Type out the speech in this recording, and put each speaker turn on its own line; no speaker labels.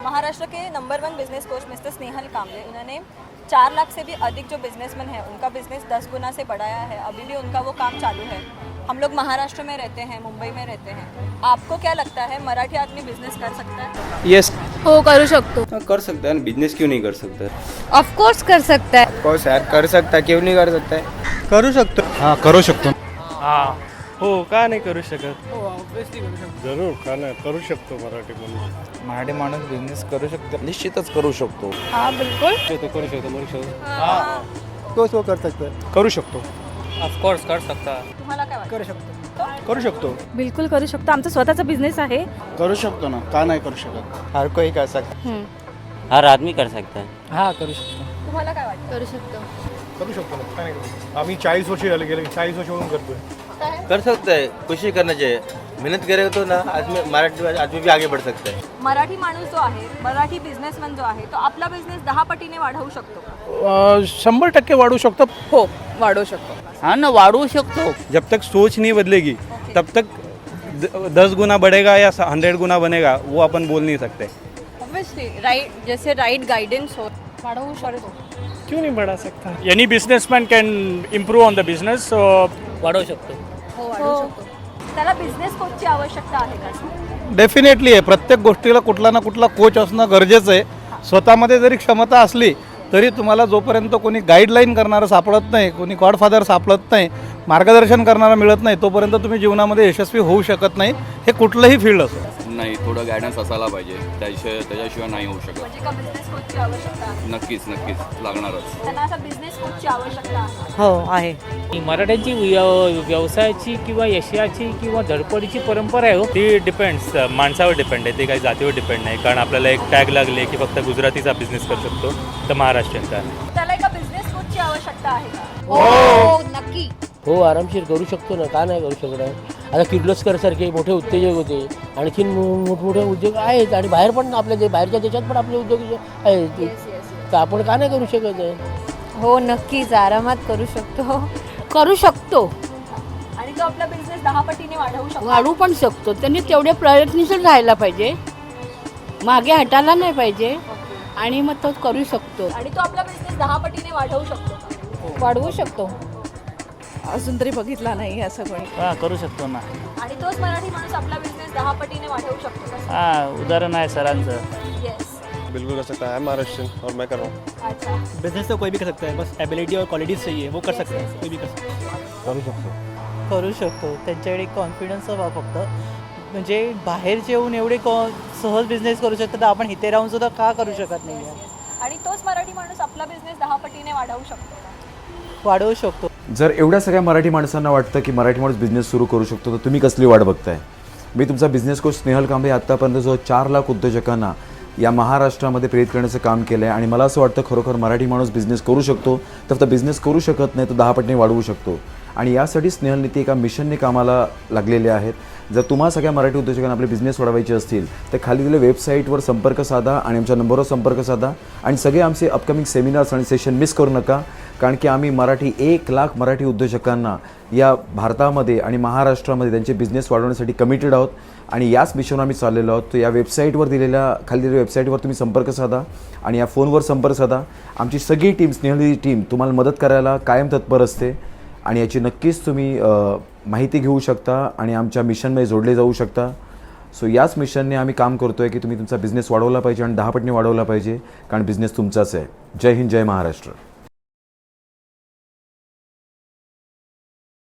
महाराष्ट्र के number one business coach mister Snehal Kamle उन्होंने चार लाख से भी अधिक जो बिजनेसमैन है उनका बिज़नेस दस गुना से बढ़ाया है। अभी भी उनका वो काम चालू है। हम लोग महाराष्ट्र में रहते हैं मुंबई में रहते हैं। आपको क्या लगता है मराठी आदमी बिज़नेस कर सकता है?
यस
हो करू शकतो।
हाँ, कर सकता है बिज़नेस क्यों नहीं कर सकता? है
ऑफकोर्स कर सकता है।
यार कर सकता है क्यों नहीं कर सकता है?
करू शकतो। हाँ करू शकतो।
हा। हो का नाही करू शकत?
जरूर का नाही? करू शकतो मराठी माणूस
मराठी माणूस बिझनेस करू शकतो निश्चितच करू शकतो.
हाँ बिल्कुल.
करू शकतो करू शकतो तो तो कर सकता है करू शकतो.
ऑफकोर्स कर सकता
तुम्हाला काय वाटतं?
करू शकतो.
बिलकुल करू शकतो. आमचा स्वतःचा बिझनेस आहे.
करू शकतो ना. का नाही करू शकत?
हर कोई कर सकता
हर आदमी कर सकता है।
हा करू शकतो.
तुम्हाला काय वाटतं?
करू शकतो.
करू शकतो ना. काय नाही करू शकत. आम्ही चाळीस वर्ष झाले गेले चाळीस वर्ष म्हणून करतोय.
कर सकते हैं कोशिश करना चाहिए। मेहनत करेगा तो ना आदमी मराठी आदमी भी आगे बढ़ सकता है।
मराठी माणूस जो आहे मराठी बिझनेसमॅन जो आहे तो आपला बिझनेस दहा पटीने वाढवू शकतो का?
शंभर टक्के वाढू शकतो.
हो वाढवू शकतो.
हाँ ना वाड़ू शकतो.
जब तक सोच नहीं बदलेगी तब तक द- दस गुना बढ़ेगा या हंड्रेड गुना बनेगा वो अपन बोल नहीं सकते.
ऑब्वियसली राईट जैसे राईट गायडन्स हो वाढवू शकतो.
क्यों नहीं बढ़ा सकता? Any businessman can improve on the business वाढवू शकतो.
हो शकतो.
त्याला बिझनेस कोचची आवश्यकता आहे का?
डेफिनेटली आहे. प्रत्येक गोष्टीला कुठला ना कुठला कोच असणं गरजेचं आहे. स्वतःमध्ये जरी क्षमता असली तरी तुम्हाला जोपर्यंत कोणी गाईडलाईन करणारं सापडत नाही कोणी गॉडफादर सापडत नाही मार्गदर्शन करणारा मिळत नाही तोपर्यंत तुम्ही जीवनामध्ये यशस्वी होऊ शकत नाही. हे कुठलंही फील्ड असो.
नाही थोडं गायडन्स असायला पाहिजे. त्याशिवाय त्याच्याशिवाय नाही होऊ शकत.
म्हणजे का बिझनेस कोचची आवश्यकता? आहे
नक्कीच नक्कीच. लागणारच.
त्यांना असा बिझनेस कोचची आवश्यकता आहे.
हो आहे.
मराठ्यांची व्य- व्यवसायाची किंवा यशाची किंवा धडपडीची परंपरा आहे हो. ती डिपेंड्स माणसावर डिपेंड आहे. ते काही जातीवर डिपेंड नाही. कारण आपल्याला एक टॅग लागले की फक्त गुजरातीचा बिझनेस करू शकतो. तर महाराष्ट्रीयनचा.
त्याला एका बिझनेस कोचची आवश्यकता आहे का?
हो. नक्की.
हो आरामशीर करू शकतो ना. का नाही करू शकणार आता किर्लोस्कर सारखे मोठे उद्योजक होते. आणखीन मोठमोठे उद्योग आहेत आणि बाहेर पण आपल्या जे बाहेरच्या देशात पण आपले उद्योग आहेत तर आपण का नाही करू शकत आहे?
हो नक्कीच. आरामात करू शकतो. करू शकतो.
आणि तो आपला बिझनेस दहा पटीने वाढवू शकतो.
वाढवू पण शकतो. त्यांनी तेवढे प्रयत्नशील राहायला पाहिजे. मागे हटायला नाही पाहिजे. आणि मग तो करू शकतो.
आणि तो आपला बिझनेस दहा पटीने वाढवू शकतो?
वाढवू शकतो. अजून तरी बघितला नाही असं कोणी
हा करू शकतो ना.
आणि तोच मराठी माणूस आपला बिझनेस दहा पटीने वाढवू शकतो का
हा उदाहरण आहे सरांचं.
येस
बिल्कुल कर सकता है महाराष्ट्र और मैं कर रहा हूँ
अच्छा.
बिजनेस तो कोई भी कर सकता है बस एबिलिटी और क्वालिटीज चाहिए वो कर सकते हैं कोई भी कर सकता है।
करू शकतो.
करू शकतो. त्यांच्याकडे कॉन्फिडन्स हवा फक्त. म्हणजे बाहेर येऊन एवढे कॉ सहज बिझनेस करू शकतात तर आपण इथे राहून सुद्धा का करू शकत नाही
आणि तोच मराठी माणूस आपला बिझनेस दहा पटीने वाढवू शकतो का?
वाढवू शकतो.
जर एवढ्या सगळ्या मराठी माणसांना वाटतं की मराठी माणूस बिझनेस सुरू करू शकतो तर तुम्ही कसली वाट बघताय? मी तुमचा बिझनेस कोच स्नेहल कांबळे आत्तापर्यंत जो चार लाख उद्योजकांना या महाराष्ट्रामध्ये प्रेरित करण्याचं काम केलं आहे आणि मला असं वाटतं खरोखर मराठी माणूस बिझनेस करू शकतो तर फक्त बिझनेस करू शकत नाही तर दहा पटने वाढवू शकतो. आणि यासाठी स्नेहल नीती एका मिशनने कामाला लागलेले आहेत. जर तुम्हा सगळ्या मराठी उद्योजकांना आपले बिझनेस वाढवायचे असतील तर खाली दिलेल्या वेबसाईटवर संपर्क साधा आणि आमच्या नंबरवर संपर्क साधा. आणि सगळे आमचे अपकमिंग सेमिनार्स आणि सेशन मिस करू नका. कारण की आम्ही मराठी एक लाख मराठी उद्योजकांना या भारतामध्ये आणि महाराष्ट्रामध्ये त्यांचे बिझनेस वाढवण्यासाठी कमिटेड आहोत. आणि याच मिशनवर आम्ही चाललेलो आहोत. तर या वेबसाईटवर दिलेल्या खाली दिलेल्या वेबसाईटवर तुम्ही संपर्क साधा आणि या फोनवर संपर्क साधा. आमची सगळी टीम स्नेहली टीम तुम्हाला मदत करायला कायम तत्पर असते. आणि याची नक्कीच तुम्ही माहिती घेऊ शकता आणि आमच्या मिशनमध्ये जोडले जाऊ शकता. सो याच मिशनने आम्ही काम करतो आहे की तुम्ही तुमचा बिझनेस वाढवला पाहिजे आणि दहा वाढवला पाहिजे. कारण बिझनेस तुमचाच आहे. जय हिंद जय महाराष्ट्र.